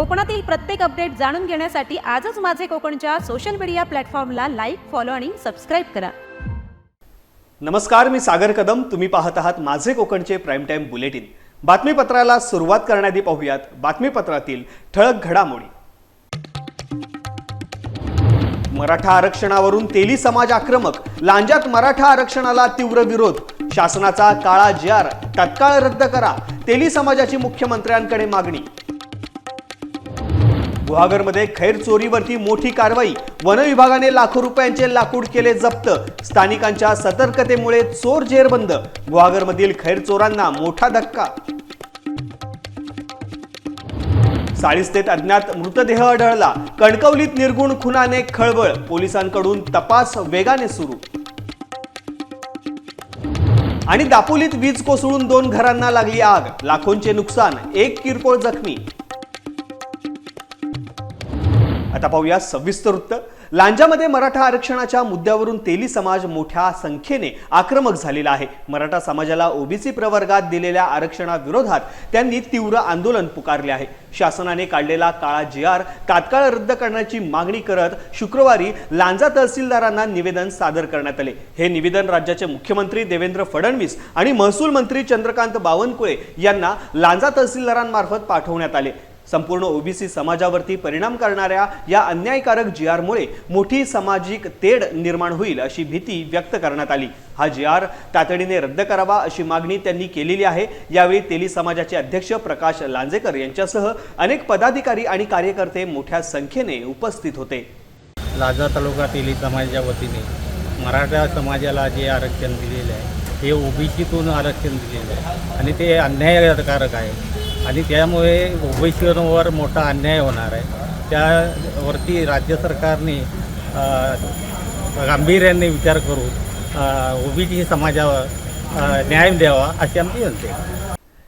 कोकणातील प्रत्येक अपडेट जाणून घेण्यासाठी आजच माझे कोकणच्या सोशल मीडिया प्लॅटफॉर्मला लाईक फॉलो आणि सबस्क्राईब करा. नमस्कार मी सागर कदम. तुम्ही पाहत आहात माझे कोकणचे प्राईम टाईम बुलेटिन बातमीपत्राला सुरुवात करण्याआधी पाहूयात बातमीपत्रातील ठळक घडामोडी. मराठा आरक्षणावरून तेली समाज आक्रमक. लांजात मराठा आरक्षणाला तीव्र विरोध. शासनाचा काळा जी आर तत्काळ रद्द करा. तेली समाजाची मुख्यमंत्र्यांकडे मागणी. गुहागरमध्ये खैर चोरीवरती मोठी कारवाई. वन विभागाने लाखो रुपयांचे लाकूड केले जप्त. स्थानिकांच्या सतर्कतेमुळे चोर जेरबंद. गुहागरमधील खैर चोरांना मोठा धक्का. साळीस्तेत अज्ञात मृतदेह आढळला. कणकवलीत निर्गुण खुनाने खळबळ. पोलिसांकडून तपास वेगाने सुरू. आणि दापोलीत वीज कोसळून दोन घरांना लागली आग. लाखोंचे नुकसान. एक किरकोळ जखमी. आता पाहूया सविस्तर वृत्त लांजामध्ये मराठा आरक्षणाच्या मुद्द्यावरून तेली समाज मोठ्या संख्येने आक्रमक झालेला आहे. मराठा समाजाला ओबीसी प्रवर्गात दिलेल्या आरक्षणाविरोधात त्यांनी तीव्र आंदोलन पुकारले आहे. शासनाने काढलेला काळा जी आर तात्काळ रद्द करण्याची मागणी करत शुक्रवारी लांजा तहसीलदारांना निवेदन सादर करण्यात आले. हे निवेदन राज्याचे मुख्यमंत्री देवेंद्र फडणवीस आणि महसूल मंत्री चंद्रकांत बावनकुळे यांना लांजा तहसीलदारांमार्फत पाठवण्यात आले. संपूर्ण ओबीसी समाजावरती परिणाम करणाऱ्या या अन्यायकारक जी आरमुळे मोठी सामाजिक तेढ निर्माण होईल अशी भीती व्यक्त करण्यात आली. हा जी आर तातडीने रद्द करावा अशी मागणी त्यांनी केलेली आहे. यावेळी तेली समाजाचे अध्यक्ष प्रकाश लांजेकर यांच्यासह अनेक पदाधिकारी आणि कार्यकर्ते मोठ्या संख्येने उपस्थित होते. लाजा तालुका तेली समाजाच्या वतीने मराठा समाजाला जे आरक्षण दिलेलं आहे हे ओबीसीतून आरक्षण दिलेलं आहे आणि ते अन्यायकारक आहे. आणि त्यामुळे ओबीसीवर मोठा अन्याय होणार आहे. त्यावरती राज्य सरकारने गांभीर्याने विचार करून ओबीसी समाजावर न्याय द्यावा अशी आमची विनंती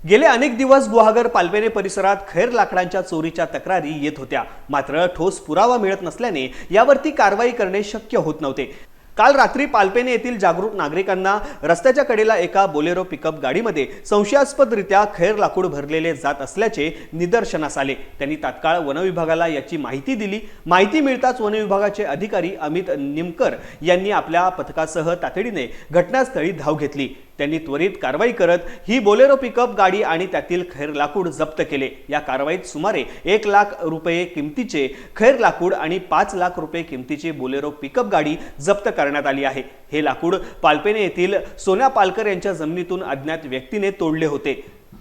गेले अनेक दिवस गुहागर पालवेने परिसरात खैर लाकडांच्या चोरीच्या तक्रारी येत होत्या. मात्र ठोस पुरावा मिळत नसल्याने यावरती कारवाई करणे शक्य होत नव्हते. काल रात्री पालपेने येथील जागरूक नागरिकांना रस्त्याच्या कडेला एका बोलेरो पिकअप गाडीमध्ये संशयास्पदरित्या खैर लाकूड भरलेले जात असल्याचे निदर्शनास आले. त्यांनी तात्काळ वनविभागाला याची माहिती दिली. माहिती मिळताच वनविभागाचे अधिकारी अमित निमकर यांनी आपल्या पथकासह तातडीने घटनास्थळी धाव घेतली. त्यांनी त्वरित कारवाई करत ही बोलेरो पिकअप गाडी आणि त्यातील खैर लाकूड जप्त केले. या कारवाईत सुमारे एक लाख रुपये किमतीचे खैर लाकूड आणि पाच लाख रुपये किमतीची बोलेरो पिकअप गाडी जप्त करण्यात आली आहे. हे लाकूड पालपेने येथील सोन्या पालकर यांच्या जमिनीतून अज्ञात व्यक्तीने तोडले होते.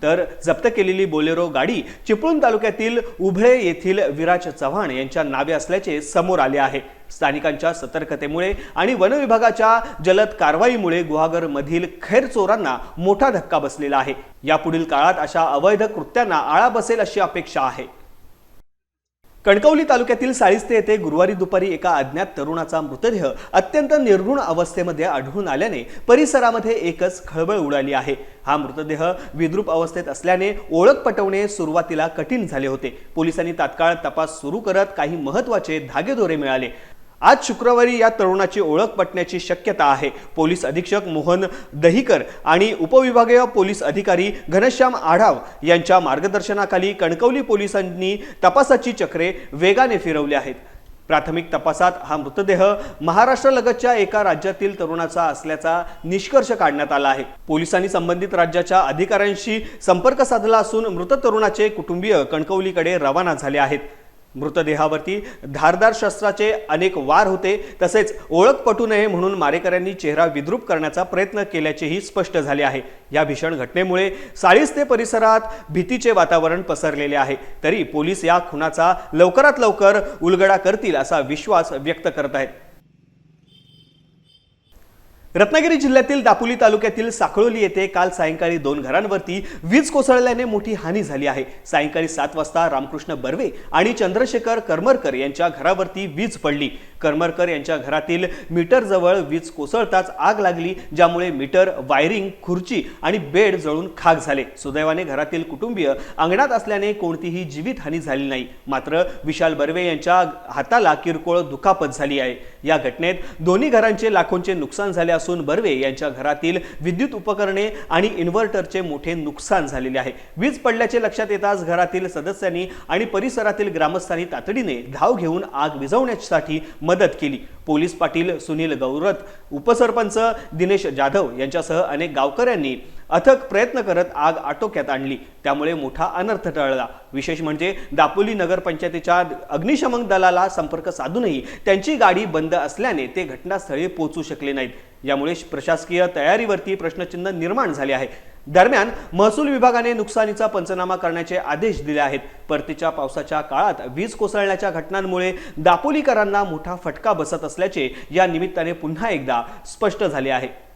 तर जप्त केलेली बोलेरो गाडी चिपळूण तालुक्यातील उभळे येथील विराज चव्हाण यांच्या नावे असल्याचे समोर आले आहे. स्थानिकांच्या सतर्कतेमुळे आणि वनविभागाच्या जलद कारवाईमुळे गुहागर मधील खैर चोरांना मोठा धक्का बसलेला आहे. यापुढील काळात अशा अवैध कृत्यांना आळा बसेल अशी अपेक्षा आहे. कणकवली तालुक्यातील साळिस्ते येथे गुरुवारी दुपारी एका अज्ञात तरुणाचा मृतदेह अत्यंत निर्गुण अवस्थेमध्ये आढळून आल्याने परिसरामध्ये एकच खळबळ उडाली आहे. हा मृतदेह विद्रूप अवस्थेत असल्याने ओळख पटवणे सुरुवातीला कठीण झाले होते. पोलिसांनी तात्काळ तपास सुरू करत काही महत्त्वाचे धागेदोरे मिळाले. आज शुक्रवारी या तरुणाची ओळख पटण्याची शक्यता आहे. पोलीस अधीक्षक मोहन दहिकर आणि उपविभागीय पोलीस अधिकारी घनश्याम आढाव यांच्या मार्गदर्शनाखाली कणकवली पोलिसांनी तपासाची चक्रे वेगाने फिरवली आहेत. प्राथमिक तपासात हा मृतदेह महाराष्ट्रालगतच्या एका राज्यातील तरुणाचा असल्याचा निष्कर्ष काढण्यात आला आहे. पोलिसांनी संबंधित राज्याच्या अधिकाऱ्यांशी संपर्क साधला असून मृत तरुणाचे कुटुंबीय कणकवलीकडे रवाना झाले आहेत. मृतदेहावरती धारदार शस्त्राचे अनेक वार होते. तसेच ओळख पटू नये म्हणून मारेकऱ्यांनी चेहरा विद्रूप करण्याचा प्रयत्न केल्याचेही स्पष्ट झाले आहे. या भीषण घटनेमुळे साळीस्ते परिसरात भीतीचे वातावरण पसरलेले आहे. तरी पोलीस या खुनाचा लवकरात लवकर उलगडा करतील असा विश्वास व्यक्त करत आहेत. रत्नागिरी जिल्ह्यातील दापोली तालुक्यातील साखळोली येथे काल सायंकाळी दोन घरांवरती वीज कोसळल्याने मोठी हानी झाली आहे. सायंकाळी सात वाजता रामकृष्ण बर्वे आणि चंद्रशेखर करमरकर यांच्या घरावरती वीज पडली. करमरकर यांच्या घरातील मीटर जवळ वीज कोसळताच आग लागली ज्यामुळे मीटर वायरिंग खुर्ची आणि बेड जळून खाक झाले. सुदैवाने घरातील कुटुंबीय अंगणात असल्याने कोणतीही जीवितहानी झाली नाही. मात्र विशाल बर्वे यांच्या हाताला किरकोळ दुखापत झाली आहे. या घटनेत दोन्ही घरांचे लाखोंचे नुकसान झाले असून बर्वे यांच्या घरातील विद्युत उपकरणे आणि इन्व्हर्टरचे मोठे नुकसान झालेले आहे. वीज पडल्याचे लक्षात येताच घरातील सदस्यांनी आणि परिसरातील ग्रामस्थांनी तातडीने धाव घेऊन आग विझवण्यासाठी मदत केली. पोलीस पाटील सुनील गौरत उपसरपंच दिनेश जाधव यांच्यासह अनेक गावकऱ्यांनी अथक प्रयत्न करत आग आटोक्यात आणली. त्यामुळे मोठा अनर्थ टळला. विशेष म्हणजे दापोली नगरपंचायतीच्या अग्निशमन दलाला संपर्क साधूनही त्यांची गाडी बंद असल्याने ते घटनास्थळी पोहोचू शकले नाहीत. यामुळे प्रशासकीय तयारीवरती प्रश्नचिन्ह निर्माण झाले आहे. दरम्यान महसूल विभागाने नुकसानीचा पंचनामा करण्याचे आदेश दिले आहेत. परतीच्या पावसाच्या काळात वीज कोसळण्याच्या घटनांमुळे दापोलीकरांना मोठा फटका बसत असल्याचे या निमित्ताने पुन्हा एकदा स्पष्ट झाले आहे.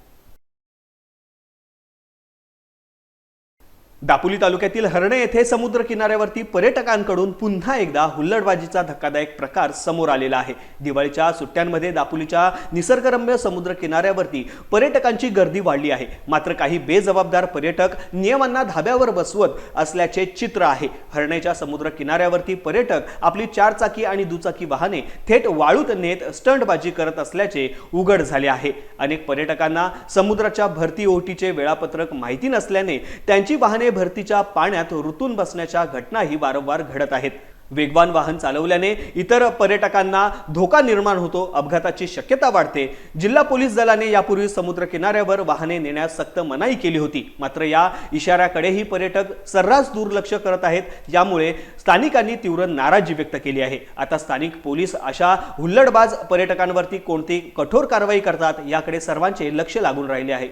दापोली तालुक्यातील हरणे येथे समुद्र किनाऱ्यावरती पर्यटकांकडून पुन्हा एकदा हुल्लडबाजीचा धक्कादायक प्रकार समोर आलेला आहे. दिवाळीच्या सुट्ट्यांमध्ये दापोलीच्या निसर्गरम्य समुद्र किनाऱ्यावरती पर्यटकांची गर्दी वाढली आहे. मात्र काही बेजबाबदार पर्यटक नियमांना धाब्यावर बसवत असल्याचे चित्र आहे. हरणेच्या समुद्र किनाऱ्यावरती पर्यटक आपली चारचाकी आणि दुचाकी वाहने थेट वाळूत नेत स्टंटबाजी करत असल्याचे उघड झाले आहे. अनेक पर्यटकांना समुद्राच्या भरती ओटीचे वेळापत्रक माहिती नसल्याने त्यांची वाहने भरतीच्या पाण्यात रुतून बसण्याच्या घटनाही वारंवार घडत आहेत. वेगवान वाहन चालवल्याने इतर पर्यटकांना धोका निर्माण होतो अपघाताची शक्यता वाढते. जिल्हा पोलीस दलाने यापूर्वी समुद्र किनाऱ्यावर वाहने नेण्यास सक्त मनाई केली होती. मात्र या इशाऱ्याकडेही पर्यटक सर्रास दुर्लक्ष करत आहेत यामुळे स्थानिकांनी तीव्र नाराजी व्यक्त केली आहे. आता स्थानिक पोलीस अशा हुल्लडबाज पर्यटकांवरती कोणती कठोर कारवाई करतात याकडे सर्वांचे लक्ष लागून राहिले आहे.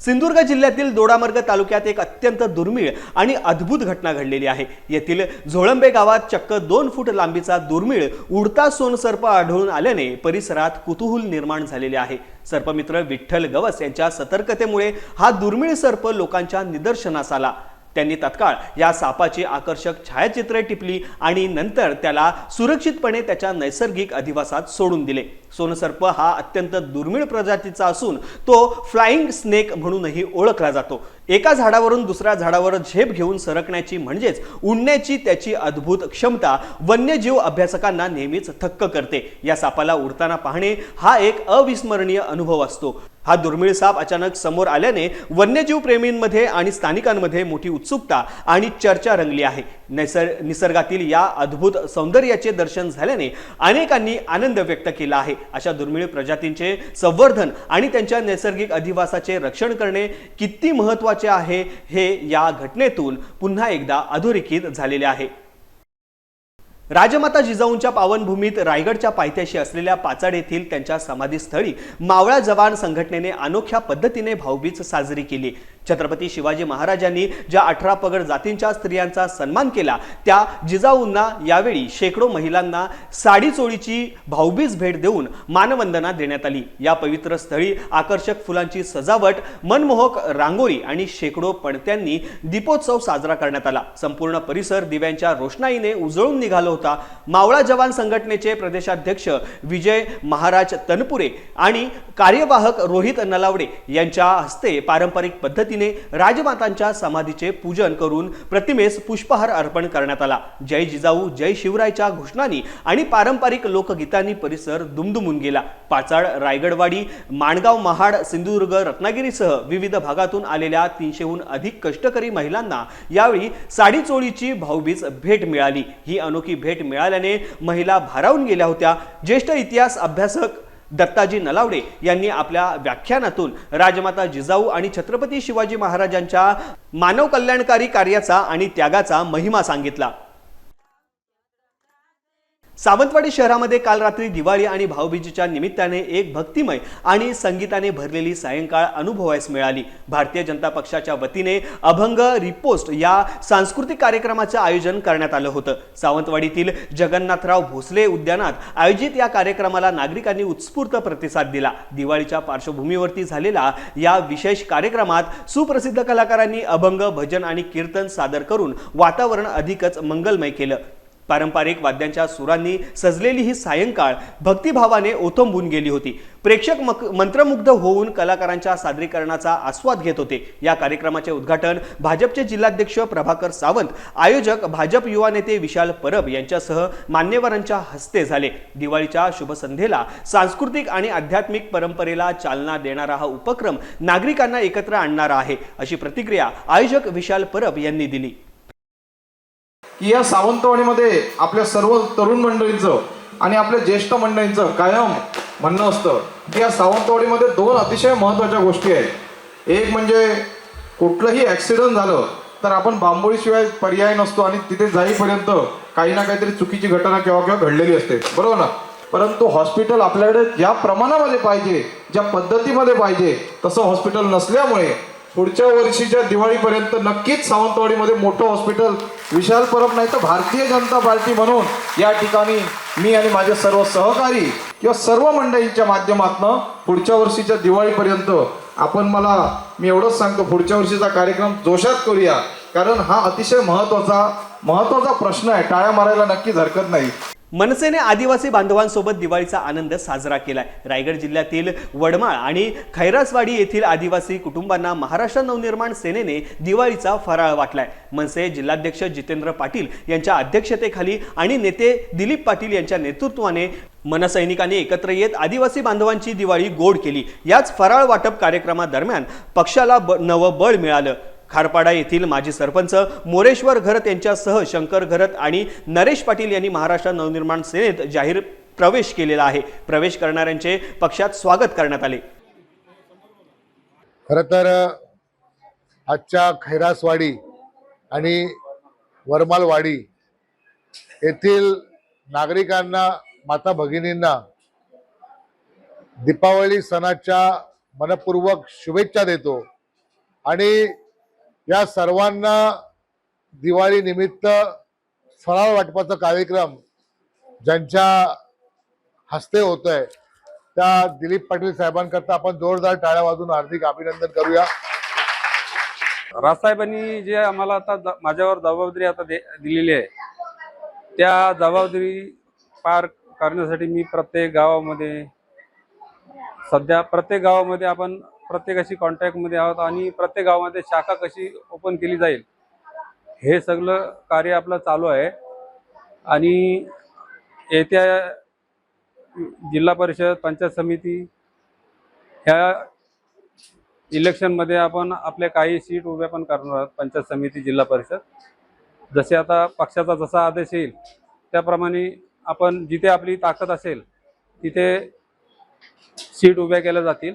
सिंधुदुर्ग जिल्ह्यातील दोडामार्ग तालुक्यात एक अत्यंत दुर्मिळ आणि अद्भुत घटना घडलेली आहे. येथील झोळंबे गावात चक्क दोन फूट लांबीचा दुर्मिळ उडता सोनसर्प आढळून आल्याने परिसरात कुतूहल निर्माण झालेले आहे. सर्पमित्र विठ्ठल गवस यांच्या सतर्कतेमुळे हा दुर्मिळ सर्प लोकांच्या निदर्शनास आला. त्यांनी तत्काळ या सापाची आकर्षक छायाचित्रे टिपली आणि नंतर त्याला सुरक्षितपणे त्याच्या नैसर्गिक अधिवासात सोडून दिले. सोनसर्प हा अत्यंत दुर्मिळ प्रजातीचा असून तो फ्लाइंग स्नेक म्हणूनही ओळखला जातो. एका झाडावरून दुसऱ्या झाडावर झेप घेऊन सरकण्याची म्हणजेच उडण्याची त्याची अद्भुत क्षमता वन्यजीव अभ्यासकांना नेहमीच थक्क करते. या सापाला उडताना पाहणे हा एक अविस्मरणीय अनुभव असतो. हा दुर्मिळ साप अचानक समोर आल्याने वन्यजीव प्रेमींमध्ये आणि स्थानिकांमध्ये मोठी उत्सुकता आणि चर्चा रंगली आहे. नैसर निसर्गातील या अद्भुत सौंदर्याचे दर्शन झाल्याने अनेकांनी आनंद व्यक्त केला आहे. अशा दुर्मिळ प्रजातींचे संवर्धन आणि त्यांच्या नैसर्गिक अधिवासाचे रक्षण करणे किती महत्त्वाचे आहे हे या घटनेतून पुन्हा एकदा अधोरेखित झालेले आहे. राजमाता जिजाऊंच्या पावनभूमीत रायगडच्या पायथ्याशी असलेल्या पाचाड येथील त्यांच्या समाधीस्थळी मावळा जवान संघटनेने अनोख्या पद्धतीने भाऊबीज साजरी केली. छत्रपती शिवाजी महाराजांनी ज्या अठरा पगड जातींच्या स्त्रियांचा सन्मान केला त्या जिजाऊंना यावेळी शेकडो महिलांना साडी चोळीची भाऊबीज भेट देऊन मानवंदना देण्यात आली. या पवित्र स्थळी आकर्षक फुलांची सजावट मनमोहक रांगोळी आणि शेकडो पणत्यांनी दीपोत्सव साजरा करण्यात आला. संपूर्ण परिसर दिव्यांच्या रोषणाईने उजळून निघाला होता. मावळा जवान संघटनेचे प्रदेशाध्यक्ष विजय महाराज तनपुरे आणि कार्यवाहक रोहित नलावडे यांच्या हस्ते पारंपरिक पद्धती पद्धतीने राजमातांच्या समाधीचे पूजन करून प्रतिमेस पुष्पहार अर्पण करण्यात आला. जय जिजाऊ जय शिवरायच्या घोषणांनी आणि पारंपरिक लोकगीतांनी परिसर दुमदुमून गेला. पाचाड रायगडवाडी माणगाव महाड सिंधुदुर्ग रत्नागिरीसह विविध भागातून आलेल्या तीनशेहून अधिक कष्टकरी महिलांना यावेळी साडी चोळीची भाऊबीज भेट मिळाली. ही अनोखी भेट मिळाल्याने महिला भारावून गेल्या होत्या. ज्येष्ठ इतिहास अभ्यासक दत्ताजी नलावडे यांनी आपल्या व्याख्यानातून राजमाता जिजाऊ आणि छत्रपती शिवाजी महाराजांच्या मानव कल्याणकारी कार्याचा आणि त्यागाचा महिमा सांगितला. सावंतवाडी शहरामध्ये काल रात्री दिवाळी आणि भाऊबीजेच्या निमित्ताने एक भक्तिमय आणि संगीताने भरलेली सायंकाळ अनुभवायस मिळाली. भारतीय जनता पक्षाच्या वतीने अभंग रिपोस्ट या सांस्कृतिक कार्यक्रमाचं आयोजन करण्यात आलं होतं. सावंतवाडीतील जगन्नाथराव भोसले उद्यानात आयोजित या कार्यक्रमाला नागरिकांनी उत्स्फूर्त प्रतिसाद दिला. दिवाळीच्या पार्श्वभूमीवरती झालेला या विशेष कार्यक्रमात सुप्रसिद्ध कलाकारांनी अभंग भजन आणि कीर्तन सादर करून वातावरण अधिकच मंगलमय केलं. पारंपरिक वाद्यांच्या सुरांनी सजलेली ही सायंकाळ भक्तिभावाने ओथंबून गेली होती. प्रेक्षक मक मंत्रमुग्ध होऊन कलाकारांच्या सादरीकरणाचा आस्वाद घेत होते. या कार्यक्रमाचे उद्घाटन भाजपचे जिल्हाध्यक्ष प्रभाकर सावंत आयोजक भाजप युवा नेते विशाल परब यांच्यासह मान्यवरांच्या हस्ते झाले. दिवाळीच्या शुभसंध्येला सांस्कृतिक आणि आध्यात्मिक परंपरेला चालना देणारा हा उपक्रम नागरिकांना एकत्र आणणारा आहे अशी प्रतिक्रिया आयोजक विशाल परब यांनी दिली. की या सावंतवाडीमध्ये आपल्या सर्व तरुण मंडळींचं आणि आपल्या ज्येष्ठ मंडळींचं कायम म्हणणं असतं की या सावंतवाडीमध्ये दोन अतिशय महत्त्वाच्या गोष्टी आहेत. एक म्हणजे कुठलंही ॲक्सिडेंट झालं तर आपण बांबोळीशिवाय पर्याय नसतो आणि तिथे जाईपर्यंत काही ना काहीतरी चुकीची घटना केव्हा केव्हा घडलेली असते. बरोबर ना? परंतु हॉस्पिटल आपल्याकडे ज्या प्रमाणामध्ये पाहिजे ज्या पद्धतीमध्ये पाहिजे तसं हॉस्पिटल नसल्यामुळे पुढच्या वर्षीच्या दिवाळीपर्यंत नक्कीच सावंतवाडीमध्ये मोठं हॉस्पिटल विशाल परब नाही तर भारतीय जनता पार्टी म्हणून या ठिकाणी मी आणि माझे सर्व सहकारी किंवा सर्व मंडळींच्या माध्यमातनं पुढच्या वर्षीच्या दिवाळीपर्यंत आपण मला मी एवढंच सांगतो पुढच्या वर्षीचा कार्यक्रम जोशात करूया. कारण हा अतिशय महत्त्वाचा महत्त्वाचा प्रश्न आहे. टाळ्या मारायला नक्कीच हरकत नाही. मनसेने आदिवासी बांधवांसोबत दिवाळीचा आनंद साजरा केलाय. रायगड जिल्ह्यातील वडमाळ आणि खैरासवाडी येथील आदिवासी कुटुंबांना महाराष्ट्र नवनिर्माण सेनेने दिवाळीचा फराळ वाटलाय. मनसे जिल्हाध्यक्ष जितेंद्र पाटील यांच्या अध्यक्षतेखाली आणि नेते दिलीप पाटील यांच्या नेतृत्वाने मनसैनिकांनी एकत्र येत आदिवासी बांधवांची दिवाळी गोड केली. याच फराळ वाटप कार्यक्रमादरम्यान पक्षाला ब नवं बळ मिळालं. खारपाडा येथील माजी सरपंच मोरेश्वर घरत यांच्यासह शंकर घरत आणि नरेश पाटील यांनी महाराष्ट्र नवनिर्माण सेनेत जाहीर प्रवेश केलेला आहे. प्रवेश करणाऱ्यांचे पक्षात स्वागत करण्यात आले. खरं तर आजच्या खैरासवाडी आणि वरमालवाडी येथील नागरिकांना माता भगिनींना दीपावली सणाच्या मनपूर्वक शुभेच्छा देतो आणि या सर्वांना दिवाळी निमित्त फराळ वाटपाचा कार्यक्रम ज्यांच्या हस्ते होत आहे त्या दिलीप पाटील साहेबांकरता आपण जोरदार टाळ्या वाजून हार्दिक अभिनंदन करूया. राजसाहेबांनी जे आम्हाला आता माझ्यावर जबाबदारी आता दिलेली आहे त्या जबाबदारी पार करण्यासाठी मी प्रत्येक गावामध्ये सध्या प्रत्येक गावामध्ये आपण प्रत्येकाशी कॉन्टॅक्टमध्ये आहोत आणि प्रत्येक गावामध्ये शाखा कशी ओपन केली जाईल हे सगळं कार्य आपलं चालू आहे. आणि येत्या जिल्हा परिषद पंचायत समिती ह्या इलेक्शनमध्ये आपण आपल्या काही सीट उभ्या पण करणार आहोत पंचायत समिती जिल्हा परिषद. जसे आता पक्षाचा जसा आदेश येईल त्याप्रमाणे आपण जिथे आपली ताकद असेल तिथे सीट उभ्या केल्या जातील.